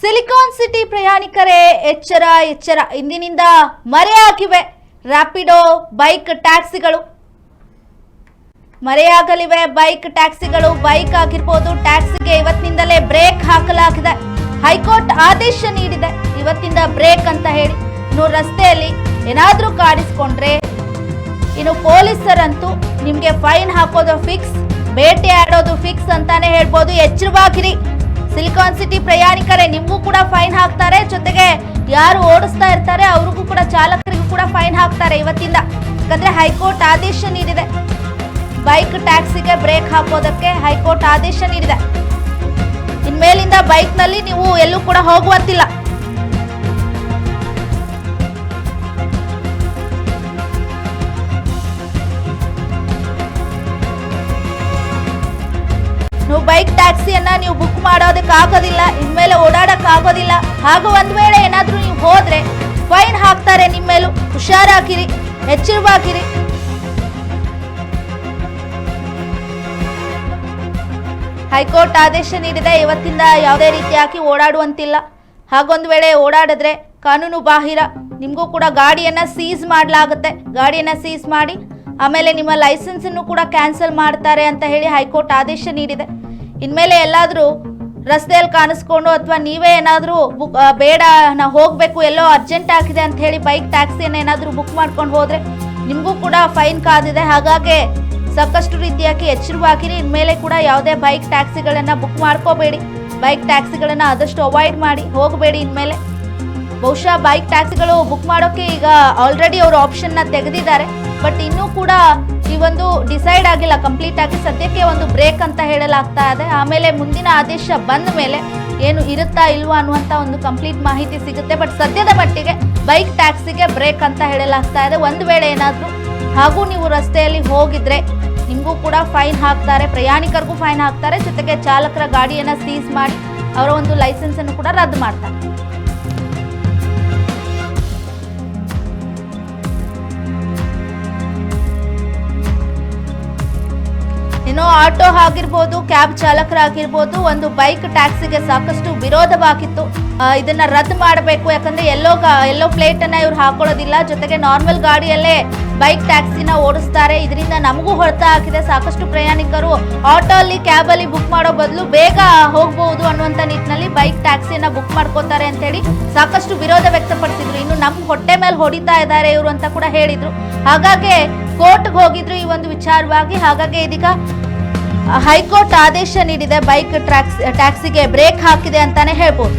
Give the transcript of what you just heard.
Silicon city ಪ್ರಯಾಣಿಕರೇ, ಎಚ್ಚರ ಎಚ್ಚರ. ಇಂದಿನಿಂದ ಮರೆಯಾಗಿವೆ ರ್ಯಾಪಿಡೋ ಬೈಕ್ ಟ್ಯಾಕ್ಸಿಗಳು. ಮರೆಯಾಗಲಿವೆ ಬೈಕ್ ಟ್ಯಾಕ್ಸಿಗಳು. ಬೈಕ್ ಆಗಿರ್ಬೋದು, ಟ್ಯಾಕ್ಸಿಗೆ ಇವತ್ತಿನಿಂದಲೇ ಬ್ರೇಕ್ ಹಾಕಲಾಗಿದೆ. ಹೈಕೋರ್ಟ್ ಆದೇಶ ನೀಡಿದೆ. ಇವತ್ತಿಂದ ಬ್ರೇಕ್ ಅಂತ ಹೇಳಿ. ಇನ್ನು ರಸ್ತೆಯಲ್ಲಿ ಏನಾದರೂ ಕಾಡಿಸ್ಕೊಂಡ್ರೆ, ಇನ್ನು ಪೊಲೀಸರಂತೂ ನಿಮಗೆ ಫೈನ್ ಹಾಕೋದು ಫಿಕ್ಸ್ ಬೇಟೆ ಆಡೋದು ಫಿಕ್ಸ್ ಅಂತಾನೆ ಹೇಳ್ಬೋದು. ಎಚ್ಚರವಾಗಿರಿ. ಸಿಲಿಕಾನ್ ಸಿಟಿ ಪ್ರಯಾಣಿಕರೇ, ನಿಮಗೂ ಕೂಡ ಫೈನ್ ಹಾಕ್ತಾರೆ. ಜೊತೆಗೆ ಯಾರು ಓಡಿಸ್ತಾ ಇರ್ತಾರೆ, ಅವ್ರಿಗೂ ಕೂಡ ಚಾಲಕರಿಗೂ ಕೂಡ ಫೈನ್ ಹಾಕ್ತಾರೆ ಇವತ್ತಿಂದ. ಯಾಕಂದ್ರೆ ಹೈಕೋರ್ಟ್ ಆದೇಶ ನೀಡಿದೆ. ಬೈಕ್ ಟ್ಯಾಕ್ಸಿಗೆ ಬ್ರೇಕ್ ಹಾಕೋದಕ್ಕೆ ಹೈಕೋರ್ಟ್ ಆದೇಶ ನೀಡಿದೆ. ಇನ್ಮೇಲಿಂದ ಬೈಕ್ನಲ್ಲಿ ನೀವು ಎಲ್ಲೂ ಕೂಡ ಹೋಗುವಂತಿಲ್ಲ. ನೀವು ಬೈಕ್ ಟ್ಯಾಕ್ಸಿಯನ್ನ ನೀವು ಬುಕ್ ಮಾಡೋದಕ್ಕೆ ಆಗೋದಿಲ್ಲ, ಇನ್ಮೇಲೆ ಓಡಾಡಕ್ ಆಗೋದಿಲ್ಲ. ಹಾಗೂ ಒಂದ್ ವೇಳೆ ಏನಾದ್ರೂ ನೀವು ಹೋದ್ರೆ ಫೈನ್ ಹಾಕ್ತಾರೆ ನಿಮ್ಮ ಮೇಲೂ. ಹುಷಾರಾಗಿರಿ, ಎಚ್ಚರವಾಗಿರಿ. ಹೈಕೋರ್ಟ್ ಆದೇಶ ನೀಡಿದೆ, ಇವತ್ತಿಂದ ಯಾವುದೇ ರೀತಿಯಾಗಿ ಓಡಾಡುವಂತಿಲ್ಲ. ಹಾಗೊಂದು ವೇಳೆ ಓಡಾಡಿದ್ರೆ ಕಾನೂನು ಬಾಹಿರ. ನಿಮಗೂ ಕೂಡ ಗಾಡಿಯನ್ನ ಸೀಸ್ ಮಾಡಲಾಗುತ್ತೆ. ಗಾಡಿಯನ್ನ ಸೀಸ್ ಮಾಡಿ, ಆಮೇಲೆ ನಿಮ್ಮ ಲೈಸೆನ್ಸನ್ನು ಕೂಡ ಕ್ಯಾನ್ಸಲ್ ಮಾಡ್ತಾರೆ ಅಂತ ಹೇಳಿ ಹೈಕೋರ್ಟ್ ಆದೇಶ ನೀಡಿದೆ. ಇನ್ಮೇಲೆ ಎಲ್ಲಾದರೂ ರಸ್ತೆಯಲ್ಲಿ ಕಾಣಿಸ್ಕೊಂಡು ಅಥವಾ ನೀವೇ ಏನಾದರೂ ಬುಕ್ ಬೇಡ ನಾವು ಹೋಗಬೇಕು, ಎಲ್ಲೋ ಅರ್ಜೆಂಟ್ ಆಗಿದೆ ಅಂತ ಹೇಳಿ ಬೈಕ್ ಟ್ಯಾಕ್ಸಿಯನ್ನು ಏನಾದರೂ ಬುಕ್ ಮಾಡ್ಕೊಂಡು ಹೋದರೆ ನಿಮಗೂ ಕೂಡ ಫೈನ್ ಕಾದಿದೆ. ಹಾಗಾಗಿ ಸಾಕಷ್ಟು ರೀತಿಯಾಗಿ ಎಚ್ಚರವಾಗಿರಿ. ಇನ್ಮೇಲೆ ಕೂಡ ಯಾವುದೇ ಬೈಕ್ ಟ್ಯಾಕ್ಸಿಗಳನ್ನು ಬುಕ್ ಮಾಡ್ಕೋಬೇಡಿ. ಬೈಕ್ ಟ್ಯಾಕ್ಸಿಗಳನ್ನು ಆದಷ್ಟು ಅವಾಯ್ಡ್ ಮಾಡಿ. ಹೋಗಬೇಡಿ ಇನ್ಮೇಲೆ. ಬಹುಶಃ ಬೈಕ್ ಟ್ಯಾಕ್ಸಿಗಳು ಬುಕ್ ಮಾಡೋಕೆ ಈಗ ಆಲ್ರೆಡಿ ಅವರು ಆಪ್ಷನ್ನ ತೆಗೆದಿದ್ದಾರೆ. ಬಟ್ ಇನ್ನೂ ಕೂಡ ಈ ಒಂದು ಡಿಸೈಡ್ ಆಗಿಲ್ಲ ಕಂಪ್ಲೀಟ್ ಆಗಿ ಸದ್ಯಕ್ಕೆ ಒಂದು ಬ್ರೇಕ್ ಅಂತ ಹೇಳಲಾಗ್ತಾ ಇದೆ. ಆಮೇಲೆ ಮುಂದಿನ ಆದೇಶ ಬಂದ ಮೇಲೆ ಏನು ಇರುತ್ತಾ ಇಲ್ವಾ ಅನ್ನುವಂಥ ಒಂದು ಕಂಪ್ಲೀಟ್ ಮಾಹಿತಿ ಸಿಗುತ್ತೆ. ಬಟ್ ಸದ್ಯದ ಮಟ್ಟಿಗೆ ಬೈಕ್ ಟ್ಯಾಕ್ಸಿಗೆ ಬ್ರೇಕ್ ಅಂತ ಹೇಳಲಾಗ್ತಾ ಇದೆ. ಒಂದು ವೇಳೆ ಏನಾದರೂ ಹಾಗೂ ನೀವು ರಸ್ತೆಯಲ್ಲಿ ಹೋಗಿದ್ರೆ ನಿಮಗೂ ಕೂಡ ಫೈನ್ ಹಾಕ್ತಾರೆ, ಪ್ರಯಾಣಿಕರಿಗೂ ಫೈನ್ ಹಾಕ್ತಾರೆ. ಜೊತೆಗೆ ಚಾಲಕರ ಗಾಡಿಯನ್ನು ಸೀಸ್ ಮಾಡಿ ಅವರ ಒಂದು ಲೈಸೆನ್ಸನ್ನು ಕೂಡ ರದ್ದು ಮಾಡ್ತಾರೆ. ಇನ್ನು ಆಟೋ ಆಗಿರ್ಬೋದು, ಕ್ಯಾಬ್ ಚಾಲಕರಾಗಿರ್ಬೋದು, ಒಂದು ಬೈಕ್ ಟ್ಯಾಕ್ಸಿಗೆ ಸಾಕಷ್ಟು ವಿರೋಧವಾಗಿತ್ತು. ಇದನ್ನ ರದ್ದು ಮಾಡಬೇಕು. ಯಾಕಂದ್ರೆ ಎಲ್ಲೋ ಎಲ್ಲೋ ಪ್ಲೇಟ್ ಅನ್ನ ಇವ್ರು ಹಾಕೊಳ್ಳೋದಿಲ್ಲ. ಜೊತೆಗೆ ನಾರ್ಮಲ್ ಗಾಡಿಯಲ್ಲೇ ಬೈಕ್ ಟ್ಯಾಕ್ಸಿನ ಓಡಿಸ್ತಾರೆ. ಇದರಿಂದ ನಮಗೂ ಹೊಡೆತ ಆಗಿದೆ. ಸಾಕಷ್ಟು ಪ್ರಯಾಣಿಕರು ಆಟೋ ಅಲ್ಲಿ ಕ್ಯಾಬ್ ಅಲ್ಲಿ ಬುಕ್ ಮಾಡೋ ಬದಲು ಬೇಗ ಹೋಗಬಹುದು ಅನ್ನುವಂತ ನಿಟ್ಟಿನಲ್ಲಿ ಬೈಕ್ ಟ್ಯಾಕ್ಸಿನ ಬುಕ್ ಮಾಡ್ಕೋತಾರೆ ಅಂತ ಹೇಳಿ ಸಾಕಷ್ಟು ವಿರೋಧ ವ್ಯಕ್ತಪಡಿಸಿದ್ರು. ಇನ್ನು ನಮ್ಮ ಹೊಟ್ಟೆ ಮೇಲೆ ಹೊಡಿತಾ ಇದ್ದಾರೆ ಇವರು ಅಂತ ಕೂಡ ಹೇಳಿದ್ರು. ಹಾಗಾಗಿ ಕೋರ್ಟ್ಗೆ ಹೋಗಿದ್ರು ಈ ಒಂದು ವಿಚಾರವಾಗಿ. ಹಾಗಾಗಿ ಇದೀಗ ಹೈಕೋರ್ಟ್ ಆದೇಶ ನೀಡಿದೆ ಬೈಕ್ ಟ್ಯಾಕ್ಸ್ ಟ್ಯಾಕ್ಸಿಗೆ ಬ್ರೇಕ್ ಹಾಕಿದೆ ಅಂತಾನೆ ಹೇಳ್ಬೋದು.